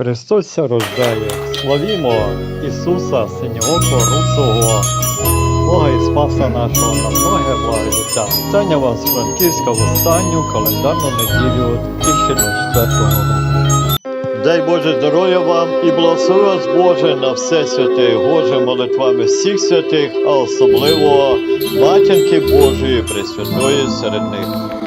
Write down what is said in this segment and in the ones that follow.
Христос ся рождає, славімо Ісуса, Синього Русого, Бога і Спаса нашого на многе благодіття. Вітання вас з Франківська в останню календарну неділю 2024 року. Дай Боже здоров'я вам і благослови вас Боже на все святе, Боже, молитвами всіх святих, а особливо Матінки Божої Пресвятої серед них.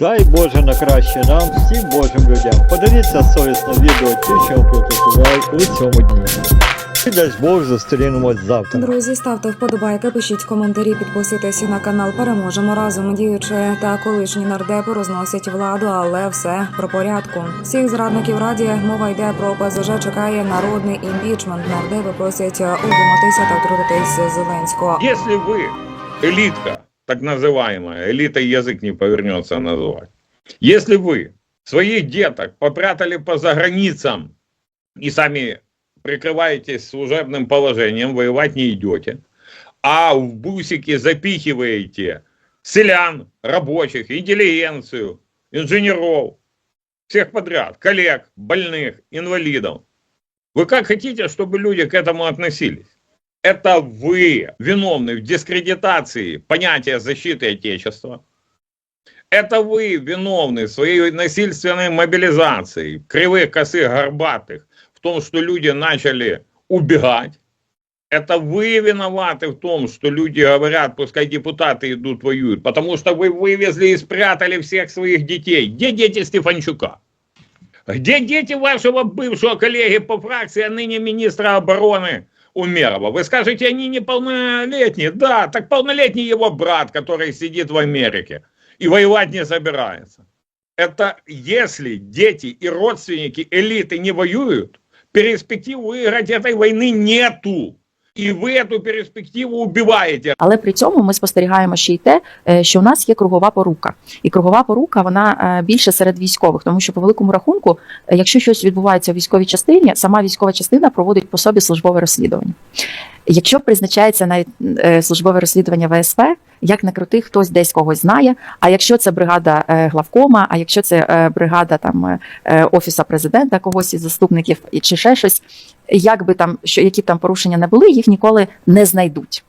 Дай Боже на краще нам, всім Божим людям. Подивіться совісне відео ті, що приготував у цьому дні. І дасть Бог зустрінемось завтра. Друзі, ставте вподобайки, пишіть коментарі, підписуйтесь на канал. Переможемо разом. Діючи та колишні нардепи розносять владу, але все про порядку. Всіх зрадників раді мова йде про ПЗЖ. Чекає народний імпічмент. Нардепи просять удуматися та втрутитись Зеленського. Если вы элитка, так называемая, элитой язык не повернется называть, если вы своих деток попрятали по заграницам и сами прикрываетесь служебным положением, воевать не идете, а в бусики запихиваете селян, рабочих, интеллигенцию, инженеров, всех подряд, коллег, больных, инвалидов. Вы как хотите, чтобы люди к этому относились? Это вы виновны в дискредитации понятия защиты Отечества. Это вы виновны своей насильственной мобилизацией кривых, косых, горбатых в том, что люди начали убегать. Это вы виноваты в том, что люди говорят, пускай депутаты идут воюют, потому что вы вывезли и спрятали всех своих детей. Где дети Стефанчука? Где дети вашего бывшего коллеги по фракции, а ныне министра обороны Умерова? Вы скажете, они неполнолетние. Да, так полнолетний его брат, который сидит в Америке и воевать не собирается. Это если дети и родственники элиты не воюют, перспектив выиграть этой войны нету. И ви ту перспективу убиваєте. Але при цьому ми спостерігаємо ще й те, е, що у нас є кругова порука, і кругова порука вона е, більше серед військових, тому що по великому рахунку, е, якщо щось відбувається в військовій частині, сама військова частина проводить по собі службове розслідування. Якщо призначається навіть е, службове розслідування ВСП, як не крути, хтось десь когось знає. А якщо це бригада е, главкома, а якщо це е, бригада там офіса президента, когось із заступників чи ще щось, як би там що які там порушення не були, їх ніколи не знайдуть.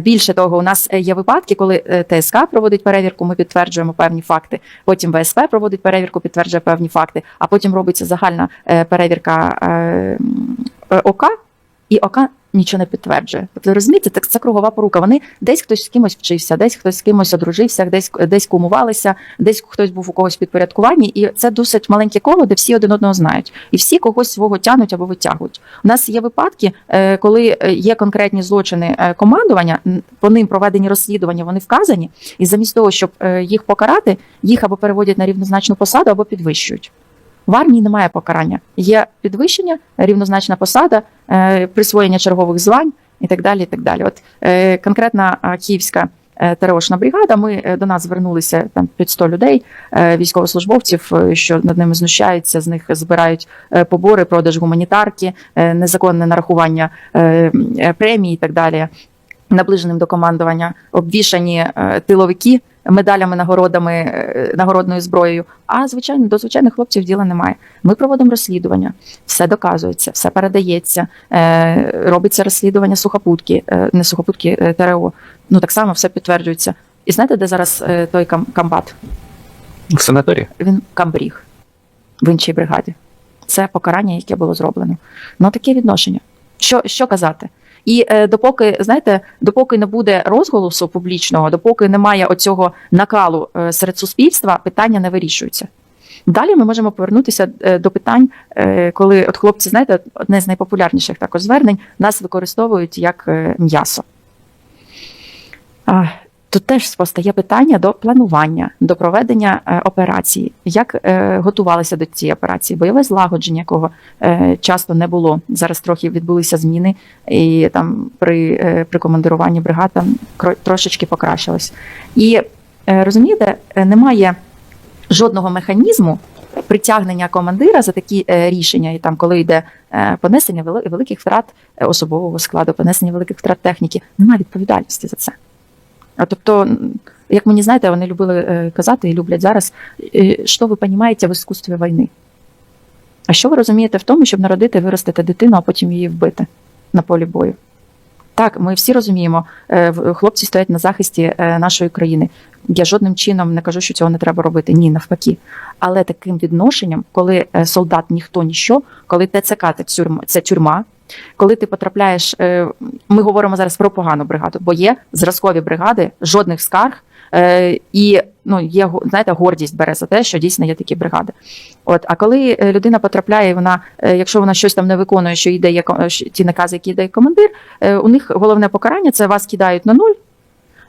Більше того, у нас є випадки, коли ТСК проводить перевірку, ми підтверджуємо певні факти. Потім ВСП проводить перевірку, підтверджує певні факти. А потім робиться загальна перевірка ОК, і ОК нічого не підтверджує. Тобто розумієте, так це кругова порука. Вони десь хтось з кимось вчився, десь хтось з кимось одружився, десь десь кумувалися, десь хтось був у когось підпорядкуванні, і це досить маленьке коло, де всі один одного знають, і всі когось свого тянуть або витягують. У нас є випадки, е, коли е, є конкретні злочини е, командування, по ним проведені розслідування, вони вказані, і замість того, щоб їх покарати, їх або переводять на рівнозначну посаду, або підвищують. В армії немає покарання. Є підвищення, рівнозначна посада, е, присвоєння чергових звань і так далі. І так далі. От е, конкретна київська е, бригада. Ми до нас звернулися там під 100 людей, військовослужбовців, що над ними знущаються, з них збирають побори, продаж гуманітарки, незаконне нарахування премій і так далі. Наближеним до командування обвішані е, тиловики медалями, нагородами, е, нагородною зброєю. А звичайно, до звичайних хлопців діла немає. Ми проводимо розслідування, все доказується, все передається, е, робиться розслідування сухопутки, не сухопутки ТРО. Ну так само все підтверджується. І знаєте, де зараз той кам- комбат? В санаторії. Він камбріг в іншій бригаді. Це покарання, яке було зроблено. Ну таке відношення. Що, що казати? І е, допоки, знаєте, допоки не буде розголосу публічного, допоки немає оцього накалу е, серед суспільства, питання не вирішуються. Далі ми можемо повернутися е, до питань, коли от хлопці, знаєте, одне з найпопулярніших також звернень, нас використовують як м'ясо. Тут теж постає питання до планування, до проведення е, операції, як е, готувалися до цієї операції, бойове злагодження, якого е, часто не було. Зараз трохи відбулися зміни, і там при, при командируванні бригад кро- трошечки покращилось. І розумієте, немає жодного механізму притягнення командира за такі рішення, і там, коли йде понесення великих втрат особового складу, понесення великих втрат техніки, немає відповідальності за це. Тобто, як мені знаєте, вони любили е, казати і люблять зараз, е, що ви розумієте в іскусстві війни? А що ви розумієте в тому, щоб народити, виростити дитину, а потім її вбити на полі бою? Так, ми всі розуміємо, е, хлопці стоять на захисті нашої країни. Я жодним чином не кажу, що цього не треба робити. Ні, навпаки. Але таким відношенням, коли солдат ніхто ніщо, коли ТЦК це тюрма, це тюрма, коли ти потрапляєш, е, ми говоримо зараз про погану бригаду, бо є зразкові бригади, жодних скарг. е, І ну є знаєте, гордість бере за те, що дійсно є такі бригади. От а коли е, людина потрапляє, вона, якщо вона щось там не виконує, що йде ті накази, які йде командир, у них головне покарання це вас кидають на нуль,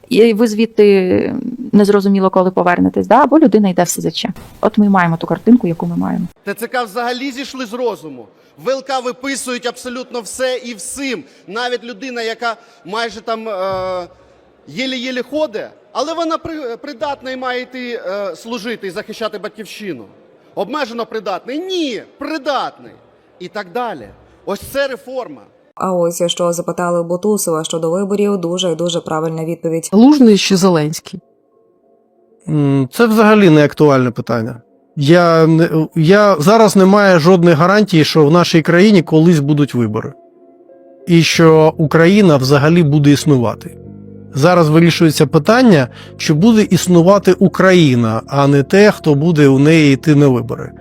і ви звідти незрозуміло, коли повернетесь, да? або людина йде в СЗЧ. От ми маємо ту картинку, яку ми маємо. ТЦК взагалі зійшли з розуму. ВЛК виписують абсолютно все і всім. Навіть людина, яка майже там е, єлі-єлі ходить, але вона при, придатна і має йти е, служити і захищати батьківщину. Обмежено придатний? Ні, придатний. І так далі. Ось це реформа. А ось що запитали у Бутусова щодо виборів, дуже і дуже правильна відповідь. Лужний чи Зеленський? Це взагалі не актуальне питання. Я, не- я зараз немає жодних гарантій, що в нашій країні колись будуть вибори, і що Україна взагалі буде існувати. Зараз вирішується питання, чи буде існувати Україна, а не те, хто буде у неї йти на вибори.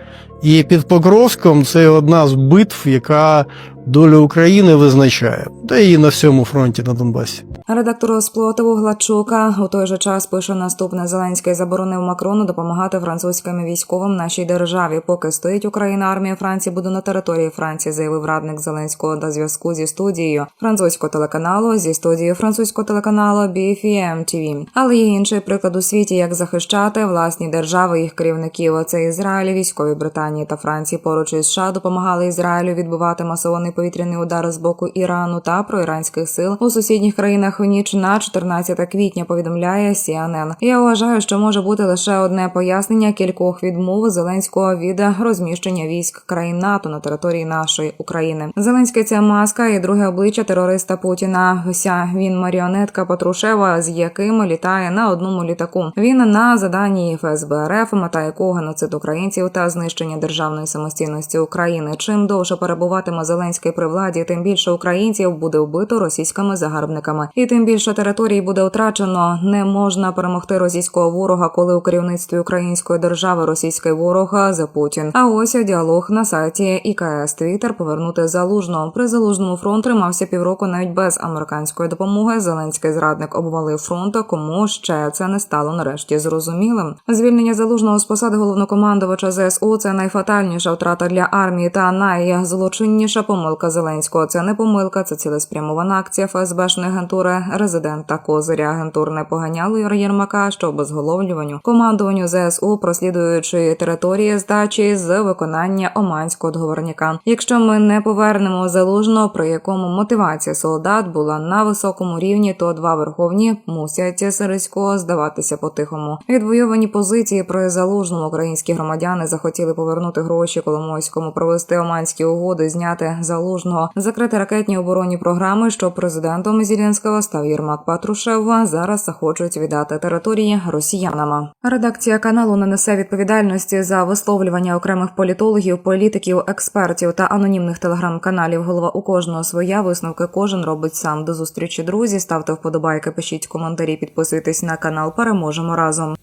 І під Покровськом це одна з битв, яка долю України визначає, та і на всьому фронті на Донбасі. Редактор сплотиву Гладчука у той же час пише наступне: Зеленський заборонив Макрону допомагати французьким військовим нашій державі. Поки стоїть Україна, армія Франції буде на території Франції, заявив радник Зеленського до зв'язку зі студією французького телеканалу зі студією французького телеканалу BFM TV. Але є інший приклад у світі, як захищати власні держави їх керівників. Це Ізраїль, військові Британії та Франції поруч із США допомагали Ізраїлю відбивати масований повітряний удар з боку Ірану та проіранських сил у сусідніх країнах у ніч на 14 квітня. Повідомляє CNN. Я вважаю, що може бути лише одне пояснення кількох відмов Зеленського від розміщення військ країн НАТО на території нашої України. Зеленський це маска і друге обличчя терориста Путіна. Вся він маріонетка Патрушева, з яким літає на одному літаку. Він на заданні ФСБ РФ, мета якого геноцид українців та знищення державної самостійності України. Чим довше перебуватиме Зеленський при владі, тим більше українців буде вбито російськими загарбниками, і тим більше територій буде втрачено. Не можна перемогти російського ворога, коли у керівництві української держави російський ворог за Путін. А ось діалог на сайті ІКС Твіттер повернути залужного. При залужному фронт тримався півроку навіть без американської допомоги. Зеленський зрадник обвалив фронт. Кому ще це не стало нарешті зрозумілим. Звільнення залужного з посади головнокомандувача ЗСУ – це найфатальніша втрата для армії та найзлочинніша помилка помилка Зеленського. Це не помилка, це цілеспрямована акція ФСБшної агентури, резидента Козиря. Агентурне поганяло Юра Єрмака, що обезголовлюванню командуванню ЗСУ, прослідуючи території здачі з виконання оманського договорняка. Якщо ми не повернемо залужного, при якому мотивація солдат була на високому рівні, то два верховні мусять Сириського здаватися по-тихому. Відвоювані позиції при залужному українські громадяни захотіли повернути гроші Коломойському, провести оманські угоди, зняти залужного, закрити ракетні оборонні програми. Що президентом Зеленського став Єрмак Патрушев. Зараз захочуть віддати території росіянам. Редакція каналу не несе відповідальності за висловлювання окремих політологів, політиків, експертів та анонімних телеграм-каналів. Голова у кожного своя висновки кожен робить сам. До зустрічі, друзі. Ставте вподобайки, пишіть коментарі, підписуйтесь на канал. Переможемо разом.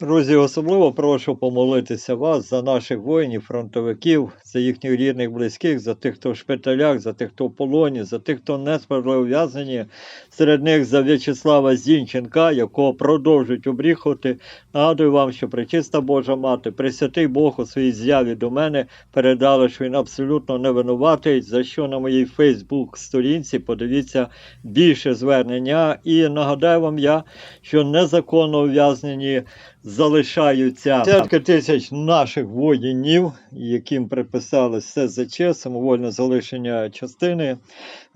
Друзі, особливо прошу помолитися вас за наших воїнів, фронтовиків, за їхніх рідних, близьких, за тих, хто в шпиталях, за тих, хто в полоні, за тих, хто несправедливо ув'язнені. Серед них за В'ячеслава Зінченка, якого продовжують обріхувати. Нагадую вам, що пречиста Божа мати, Пресвятий Бог у своїй з'яві до мене передали, що він абсолютно не винуватий, за що на моїй Фейсбук-сторінці подивіться більше звернення. І нагадаю вам я, що незаконно ув'язнені залишаються десятки тисяч наших воїнів, яким приписали СЗЧ, самовольне залишення частини,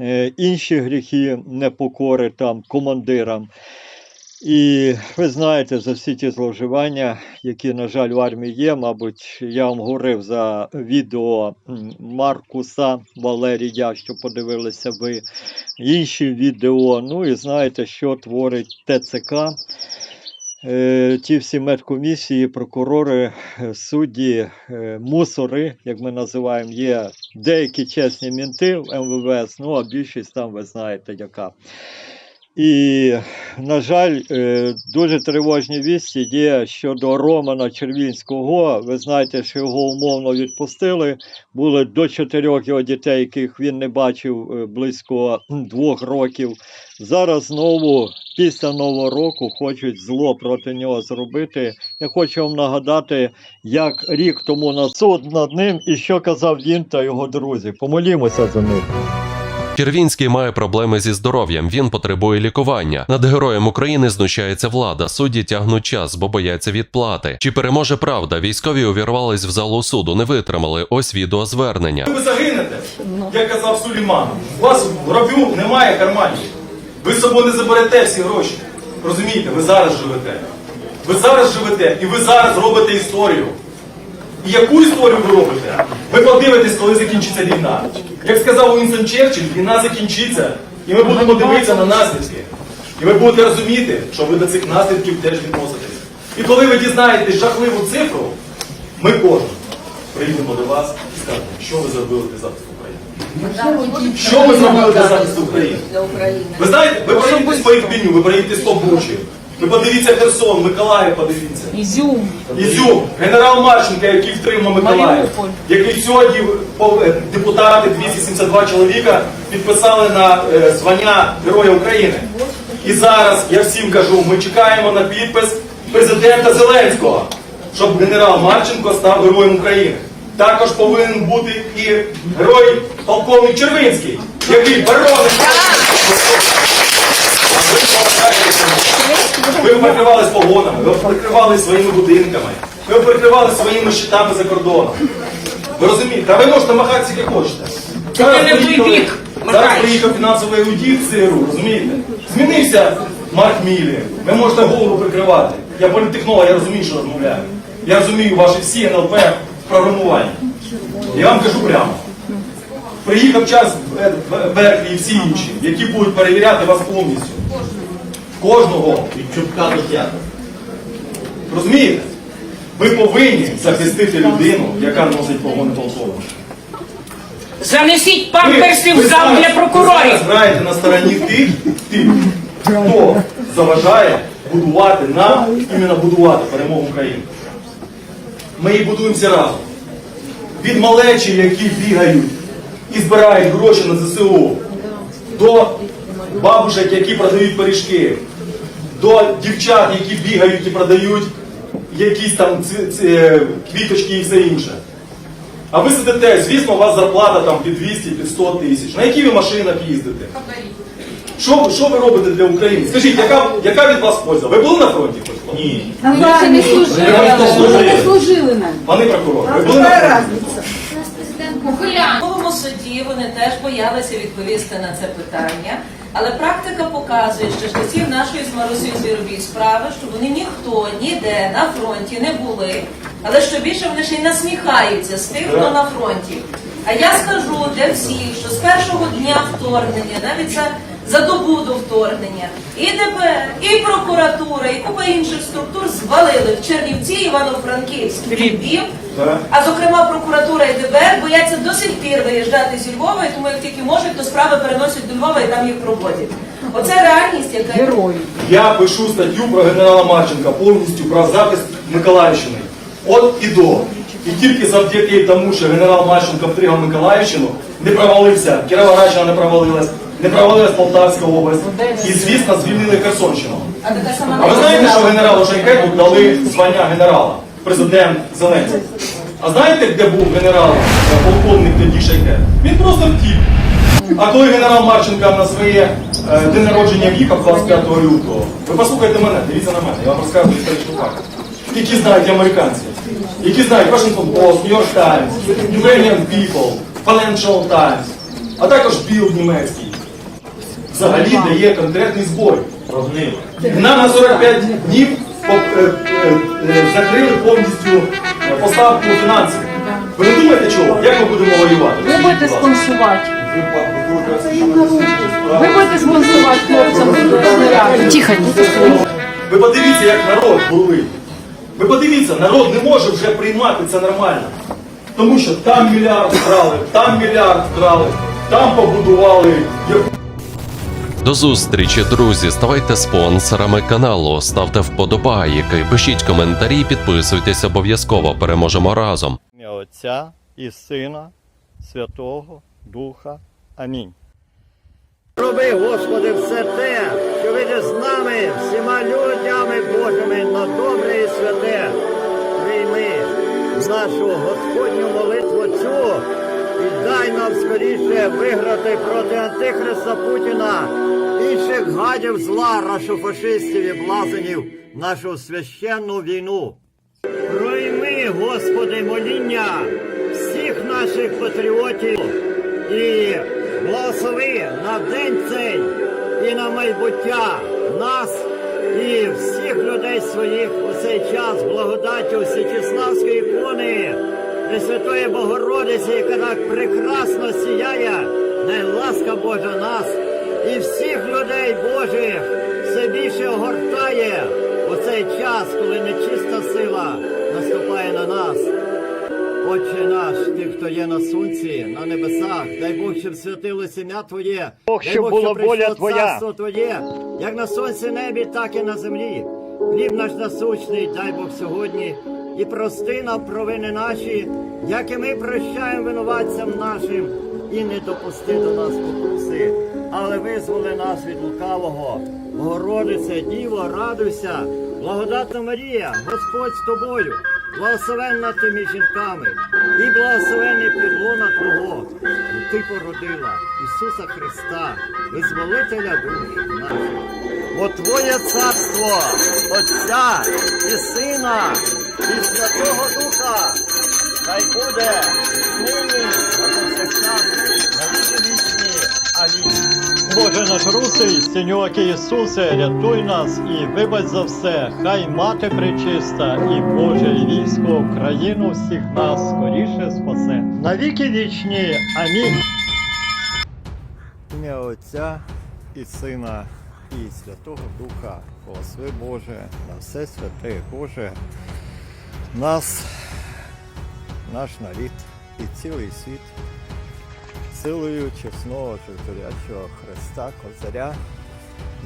е, інші гріхи непокори там командирам. І ви знаєте за всі ті зловживання, які, на жаль, в армії є. Мабуть, я вам говорив за відео Маркуса Валерія, що подивилися ви, інші відео. Ну і знаєте, що творить ТЦК. Е, ті всі медкомісії, прокурори, е, судді, е, мусори, як ми називаємо, є деякі чесні мінти в МВС, ну а більшість там ви знаєте яка. І, на жаль, е, дуже тривожні вісті є щодо Романа Червінського. Ви знаєте, що його умовно відпустили. Були до чотирьох його дітей, яких він не бачив е, близько двох років. Зараз знову, після Нового року, хочуть зло проти нього зробити. Я хочу вам нагадати, як рік тому на суд над ним і що казав він та його друзі. Помолімося за них. Червінський має проблеми зі здоров'ям. Він потребує лікування. Над героєм України знущається влада. Судді тягнуть час, бо бояться відплати. Чи переможе правда? Військові увірвались в залу суду, не витримали. Ось відеозвернення. Ви загинете, як казав Суліман. У вас в немає карманів. Ви з собою не заберете всі гроші. Розумієте, ви зараз живете. Ви зараз живете і ви зараз робите історію. І яку історію ви робите? Ви подивитесь, коли закінчиться війна. Як сказав Уінстон Черчилль, війна закінчиться, і ми будемо дивитися на наслідки. І ви будете розуміти, що ви до цих наслідків теж відноситесь. І коли ви дізнаєтесь жахливу цифру, ми кожен приїдемо до вас і скажемо, що ви зробили для захисту України. Що ви зробили для захисту України? Ви знаєте, ви проїдете по Ірпіню, ви проїдете по Бучі. Ви подивіться Херсон, Миколаїв подивіться. Ізюм. Ізюм, генерал Марченко, який втримав Миколаїв, Маріуполь. який сьогодні е, депутати 272 чоловіка підписали на е, звання Героя України. І зараз я всім кажу, ми чекаємо на підпис президента Зеленського, щоб генерал Марченко став героєм України. Також повинен бути і герой полковник Червинський, який боронить. Ви прикривались погонами, ви прикривались своїми будинками, ви прикривались своїми щитами за кордоном. Ви розумієте? А ви можете махатися як хочете. Зараз приїхали- Зараз приїхав фінансовий аудит в ЦРУ, розумієте? Змінився Марк Мілі. Ви можете голову прикривати. Я політехнолог, я розумію, що розмовляю. Я розумію ваші всі НЛП в програмуванні. Я вам кажу прямо. Приїхав час Бер- Берклі і всі інші, які будуть перевіряти вас повністю. Кожного від чутка до п'ятого. Розумієте? Ви повинні захистити людину, яка носить погони полковника. Занесіть памперси в зал для прокурорів. Ви граєте на стороні тих, тих, хто заважає будувати нам, іменно будувати перемогу України. Ми її будуємо всі разом. Від малечі, які бігають і збирають гроші на ЗСУ, до бабушек, які продають пиріжки, до дівчат, які бігають і продають якісь там ці- ці, е, квіточки і все інше. А ви сидите, звісно, у вас зарплата там під 200, під 100 тисяч. На якій ви машинах їздите? Що, ви- що ви робите для України? Скажіть, яка, яка від вас польза? Ви були на фронті хоч? Ні. Ми ще не служили, Ви але служили. ми не служили нам. Пане прокурор, ви були на фронті? В новому суді вони теж боялися відповісти на це питання. Але практика показує, що з часів нашої з Марусею Звіробій справи, що вони ніхто ніде на фронті не були. Але що більше вони ще й насміхаються з тих, хто на фронті. А я скажу для всіх, що з першого дня вторгнення, навіть за, за добу до вторгнення, і ДБР, і прокуратура, і купа інших структур звалили в Чернівці, Івано-Франківськ, Львів. А зокрема, прокуратура і ДБР бояться до сих пір виїжджати зі Львова, і тому як тільки можуть, то справи переносять до Львова і там їх проводять. Оце реальність, яка Герої. Я пишу статтю про генерала Марченка повністю про захист Миколаївщини. От і до. І тільки завдяки тому, що генерал Марченко втримав Миколаївщину, не провалився, Кіровоградщина не провалилась, не провалилась Полтавська область. І, звісно, звільнили Херсонщину. а ви знаєте, що генералу Шайкету дали звання генерала, президент Зеленський? А знаєте, де був генерал, е, полковник тоді Шайкет? Він просто втік. А коли генерал Марченко на своє е, день народження в'їхав 25 лютого, ви послухайте мене, дивіться на мене, я вам розказую історичну факт. Які знають американці, які знають Washington Post, New York Times, Ukrainian People, Financial Times, а також Bill німецький. Взагалі дає конкретний збой. Нам на 45 днів е, е, е, закрили повністю поставку фінансів. Ви не думаєте чого? Як ми будемо воювати? Ви будете спонсувати. Ви- будете спонсувати хлопцям. Тихо. Ви подивіться, як народ були. Ви подивіться, народ не може вже приймати це нормально. Тому що там мільярд вкрали, там мільярд вкрали, там побудували До зустрічі, друзі. Ставайте спонсорами каналу, ставте вподобайки, пишіть коментарі, підписуйтесь обов'язково. Переможемо разом. Ім'я Отця і Сина, Святого Духа. Амінь. Роби, Господи, все те, що видиш з нами, всіма людями Божими на добре і святе. Прийми нашу Господню молитву цю дай нам скоріше виграти проти Антихриста Путіна, інших гадів зла, рашофашистів і блазенів нашу священну війну. Пройми, Господи, моління всіх наших патріотів і благослови на день цей і на майбуття нас і всіх людей своїх у цей час благодаттю Січеславської ікони Пресвятої Богородиці, яка так прекрасно сіяє, най ласка Божа нас і всіх людей Божих все більше огортає у цей час, коли нечиста сила наступає на нас. Отче наш, ти, хто є на сонці, на небесах, дай Бог, щоб святилося ім'я Твоє, Бог, дай Бог, щоб воля Твоя. царство Твоє, як на сонці небі, так і на землі. Хліб наш насущний, дай Бог сьогодні, і прости нам провини наші, як і ми прощаємо винуватцям нашим, і не допусти до нас покуси, але визволи нас від лукавого. Богородице, Діво, радуйся, благодатна Марія, Господь з тобою, благословенна ти між жінками, і благословенний підлона Твого, ти породила Ісуса Христа, визволителя душ наших. Бо Твоє царство, Отця і Сина, і Святого Духа, хай буде нині, на повсякчас, на віки вічні. Амінь. Боже наш русий, Синьоки Ісусе, рятуй нас і вибач за все. Хай мати пречиста і Боже і військо Україну всіх нас скоріше спасе. На віки вічні. Амінь. Ім'я Отця і Сина, і Святого Духа, благослови Боже, на все святе Боже, нас, наш нарід і цілий світ, силою чесного животворячого Христа, Козаря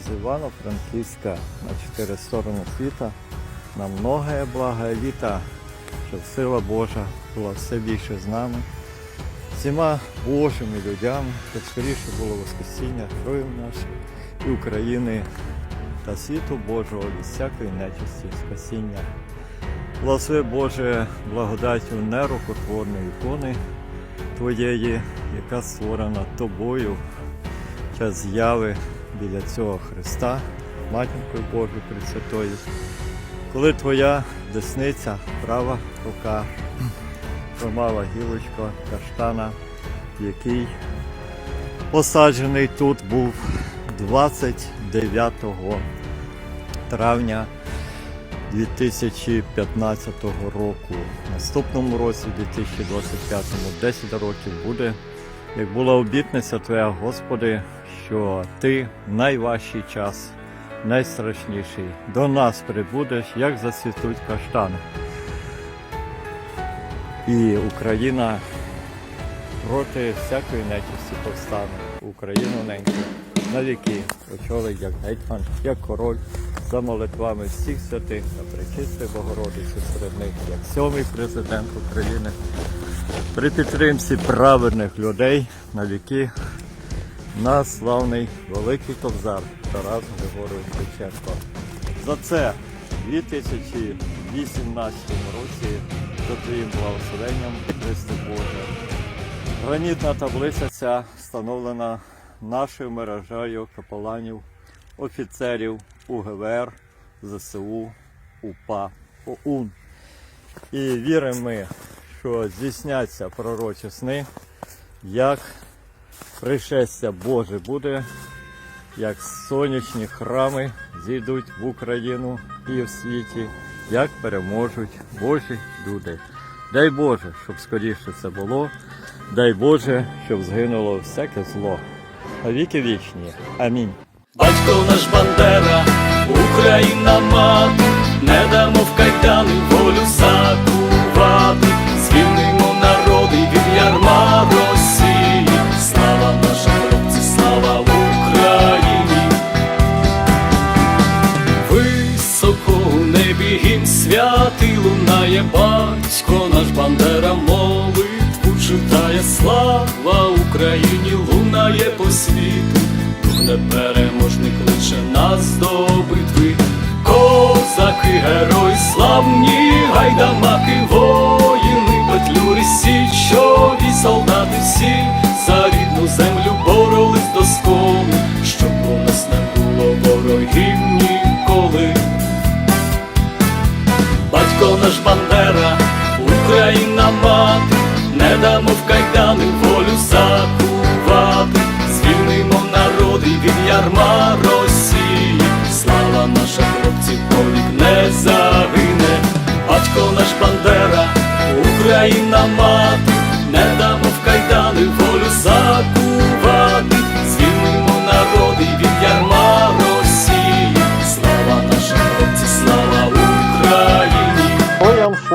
з Івано-Франківська на чотири сторони світа, на многое благое літа, щоб сила Божа була все більше з нами всіма Божими людям, щоб скоріше було Воскресіння героїв наших і України та світу Божого від всякої нечисті, спасіння. Благослови Боже благодаттю нерукотворної ікони Твоєї, яка створена Тобою час зяви біля цього Христа, Матінкою Божою Пресвятою. Коли Твоя десниця, права рука тримала гілочко каштана, який посаджений тут був 29 травня 2015 року. Наступному році, 2025, 10 років буде, як була обітниця Твоя, Господи, що Ти в найважчий час, найстрашніший, до нас прибудеш, як зацвітуть каштани. І Україна проти всякої нечисті повстане. Україну неньку на віки. Очолить як гетьман, як король, за молитвами всіх святих та пречистої Богородиці серед них, як сьомий президент України, при підтримці праведних людей на віки наш славний великий кобзар Тарас Григорович Шевченко. За це в 2018 році за твоїм благословенням, Христе Боже, Гранітна таблиця ця встановлена нашою мережею капеланів, офіцерів УГВР, ЗСУ, УПА, ОУН. І віримо ми, що здійсняться пророчі сни, як пришестя Боже буде, як сонячні храми зійдуть в Україну і в світі, як переможуть Божі люди. Дай Боже, щоб скоріше це було. Дай Боже, щоб згинуло всяке зло. Віки вічні. Амінь. Батько наш Бандера, Україна дух непереможний кличе нас до битви. Козаки, герой, славні гайдамаки,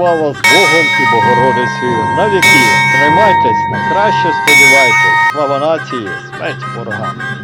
слава з Богом і Богородицею навіки. Тримайтесь, на краще сподівайтесь. Слава нації, смерть ворогам.